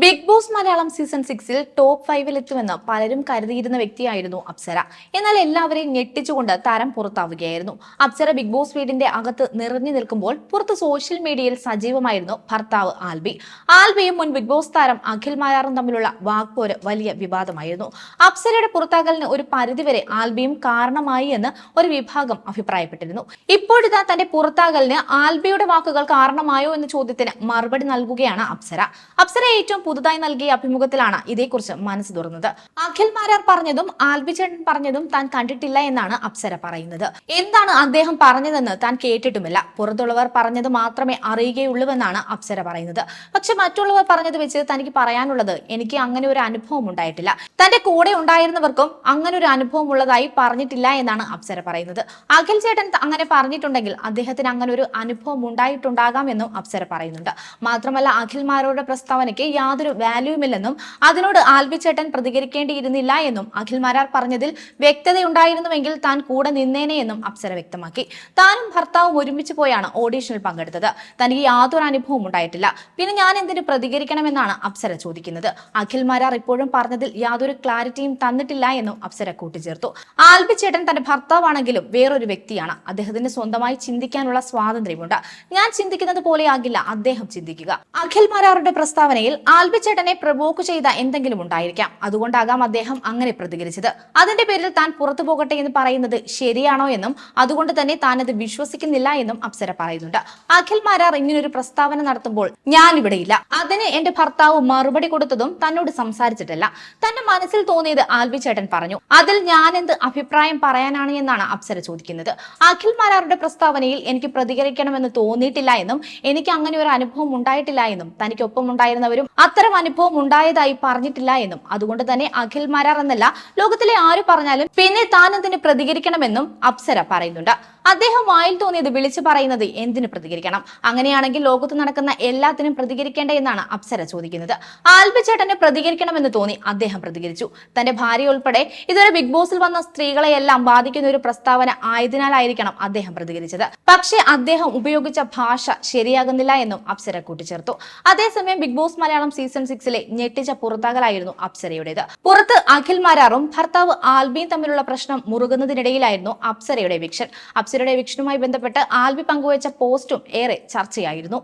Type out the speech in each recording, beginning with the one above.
Big boss Malayalam season സിക്സിൽ top ഫൈവിൽ എത്തുമെന്ന് പലരും കരുതിയിരുന്ന വ്യക്തിയായിരുന്നു അപ്സര. എന്നാൽ എല്ലാവരെയും ഞെട്ടിച്ചുകൊണ്ട് താരം പുറത്താവുകയായിരുന്നു. അപ്സര ബിഗ് ബോസ് വീടിന്റെ അകത്ത് നിറഞ്ഞു നിൽക്കുമ്പോൾ പുറത്ത് സോഷ്യൽ മീഡിയയിൽ സജീവമായിരുന്നു ഭർത്താവ് ആൽബി. ആൽബിയും മുൻ ബിഗ് ബോസ് താരം അഖിൽ മാരാറും തമ്മിലുള്ള വാക്പോര് വലിയ വിവാദമായിരുന്നു. അപ്സരയുടെ പുറത്താകലിന് ഒരു പരിധിവരെ ആൽബിയും കാരണമായി എന്ന് ഒരു വിഭാഗം അഭിപ്രായപ്പെട്ടിരുന്നു. ഇപ്പോഴിതാ തന്റെ പുറത്താകലിന് ആൽബിയുടെ വാക്കുകൾ കാരണമായോ എന്ന ചോദ്യത്തിന് മറുപടി നൽകുകയാണ് അപ്സര. അപ്സര ഏറ്റവും പുതുതായി നൽകിയ അഭിമുഖത്തിലാണ് ഇതേക്കുറിച്ച് മനസ്സ് തുറന്നത്. അഖിൽ മാരാർ പറഞ്ഞതും ആൽബി ചേട്ടൻ പറഞ്ഞതും താൻ കണ്ടിട്ടില്ല എന്നാണ് അപ്സര പറയുന്നത്. എന്താണ് അദ്ദേഹം പറഞ്ഞതെന്ന് താൻ കേട്ടിട്ടുമില്ല. പുറത്തുള്ളവർ പറഞ്ഞത് മാത്രമേ അറിയുകയുള്ളൂവെന്നാണ് അപ്സര പറയുന്നത്. പക്ഷെ മറ്റുള്ളവർ പറഞ്ഞത് വെച്ച് തനിക്ക് പറയാനുള്ളത് എനിക്ക് അങ്ങനെ ഒരു അനുഭവം ഉണ്ടായിട്ടില്ല. തന്റെ കൂടെ ഉണ്ടായിരുന്നവർക്കും അങ്ങനെ ഒരു അനുഭവം ഉള്ളതായി പറഞ്ഞിട്ടില്ല എന്നാണ് അപ്സര പറയുന്നത്. അഖിൽ ചേട്ടൻ അങ്ങനെ പറഞ്ഞിട്ടുണ്ടെങ്കിൽ അദ്ദേഹത്തിന് അങ്ങനെ ഒരു അനുഭവം ഉണ്ടായിട്ടുണ്ടാകാമെന്നും അപ്സര പറയുന്നുണ്ട്. മാത്രമല്ല അഖിൽമാരുടെ പ്രസ്താവനയ്ക്ക് യാതൊരു വാല്യൂമില്ലെന്നും അതിനോട് ആൽബിച്ചേട്ടൻ പ്രതികരിക്കേണ്ടിയിരുന്നില്ല എന്നും അഖിൽ അഖിൽമാരാർ പറഞ്ഞതിൽ വ്യക്തതയുണ്ടായിരുന്നുവെങ്കിൽ താൻ കൂടെ നിന്നേനെയെന്നും അപ്സര വ്യക്തമാക്കി. താനും ഭർത്താവും ഒരുമിച്ച് പോയാണ് ഓഡീഷനിൽ പങ്കെടുത്തത്. തനിക്ക് യാതൊരു അനുഭവവും ഉണ്ടായിട്ടില്ല. പിന്നെ ഞാൻ എന്തിനു പ്രതികരിക്കണമെന്നാണ് അപ്സര ചോദിക്കുന്നത്. അഖിൽ മാരാർ ഇപ്പോഴും പറഞ്ഞതിൽ യാതൊരു ക്ലാരിറ്റിയും തന്നിട്ടില്ല എന്നും അപ്സര കൂട്ടിച്ചേർത്തു. ആൽബിച്ചേട്ടൻ തന്റെ ഭർത്താവാണെങ്കിലും വേറൊരു വ്യക്തിയാണ്. അദ്ദേഹത്തിന് സ്വന്തമായി ചിന്തിക്കാനുള്ള സ്വാതന്ത്ര്യമുണ്ട്. ഞാൻ ചിന്തിക്കുന്നത് പോലെയാകില്ല അദ്ദേഹം ചിന്തിക്കുക. അഖിൽ മാരാറുടെ പ്രസ്താവനയിൽ ആൽബിച്ചേട്ടനെ പ്രവോക്ക് ചെയ്ത എന്തെങ്കിലും ഉണ്ടായിരിക്കാം. അതുകൊണ്ടാകാം അദ്ദേഹം അങ്ങനെ പ്രതികരിച്ചത്. അതിന്റെ പേരിൽ താൻ പുറത്തു പോകട്ടെ എന്ന് പറയുന്നത് ശരിയാണോ എന്നും അതുകൊണ്ട് തന്നെ താൻ അത് വിശ്വസിക്കുന്നില്ല എന്നും അപ്സര പറയുന്നുണ്ട്. അഖിൽ മാരാർ ഇങ്ങനൊരു പ്രസ്താവന നടത്തുമ്പോൾ ഞാൻ ഇവിടെയില്ല അതിന് എന്റെ ഭർത്താവ് മറുപടി കൊടുത്തതും തന്നോട് സംസാരിച്ചിട്ടില്ല. തന്റെ മനസ്സിൽ തോന്നിയത് ആൽബിച്ചേട്ടൻ പറഞ്ഞു. അതിൽ ഞാൻ എന്ത് അഭിപ്രായം പറയാനാണ് എന്നാണ് അപ്സര ചോദിക്കുന്നത്. അഖിൽ മാരാറുടെ പ്രസ്താവനയിൽ എനിക്ക് പ്രതികരിക്കണമെന്ന് തോന്നിയിട്ടില്ല എന്നും എനിക്ക് അങ്ങനെ ഒരു അനുഭവം ഉണ്ടായിട്ടില്ല എന്നും തനിക്കൊപ്പം ഉണ്ടായിരുന്നവരും അത്തരം അനുഭവം ഉണ്ടായതായി പറഞ്ഞിട്ടില്ല എന്നും. അതുകൊണ്ട് തന്നെ അഖിൽ മാരാർ എന്നല്ല ലോകത്തിലെ ആര് പറഞ്ഞാലും പിന്നെ താൻ എന്തിന് പ്രതികരിക്കണമെന്നും അപ്സര പറയുന്നുണ്ട്. അദ്ദേഹം വായിൽ തോന്നിയത് വിളിച്ചു പറയുന്നത് എന്തിന് പ്രതികരിക്കണം? അങ്ങനെയാണെങ്കിൽ ലോകത്ത് നടക്കുന്ന എല്ലാത്തിനും പ്രതികരിക്കേണ്ട എന്നാണ് അപ്സര ചോദിക്കുന്നത്. ആൽബിച്ചേട്ടന് പ്രതികരിക്കണമെന്ന് തോന്നി അദ്ദേഹം പ്രതികരിച്ചു. തന്റെ ഭാര്യ ഉൾപ്പെടെ ഇതുവരെ ബിഗ് ബോസിൽ വന്ന സ്ത്രീകളെയെല്ലാം ബാധിക്കുന്ന ഒരു പ്രസ്താവന ആയതിനാലായിരിക്കണം അദ്ദേഹം പ്രതികരിച്ചത്. പക്ഷേ അദ്ദേഹം ഉപയോഗിച്ച ഭാഷ ശരിയാകുന്നില്ല എന്നും അപ്സര കൂട്ടിച്ചേർത്തു. അതേസമയം ബിഗ് ബോസ് മലയാളം സീസൺ സിക്സിലെ ഞെട്ടിച്ച പുറത്താകലായിരുന്നു അപ്സരയുടേത്. പുറത്ത് അഖിൽ മാരാറും ഭർത്താവ് ആൽബിയും തമ്മിലുള്ള പ്രശ്നം മുറുകുന്നതിനിടയിലായിരുന്നു അപ്സരയുടെ വിക്ഷൻ അപ്സരയുടെ എവിക്ഷനുമായി ബന്ധപ്പെട്ട് ആൽബി പങ്കുവച്ച പോസ്റ്റും ഏറെ ചർച്ചയായിരുന്നു.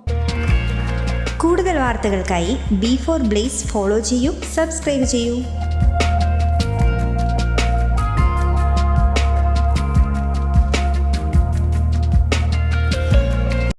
കൂടുതൽ വാർത്തകൾക്കായി ബി ഫോർ ബ്ലേസ് ഫോളോ ചെയ്യൂ സബ്സ്ക്രൈബ് ചെയ്യൂ.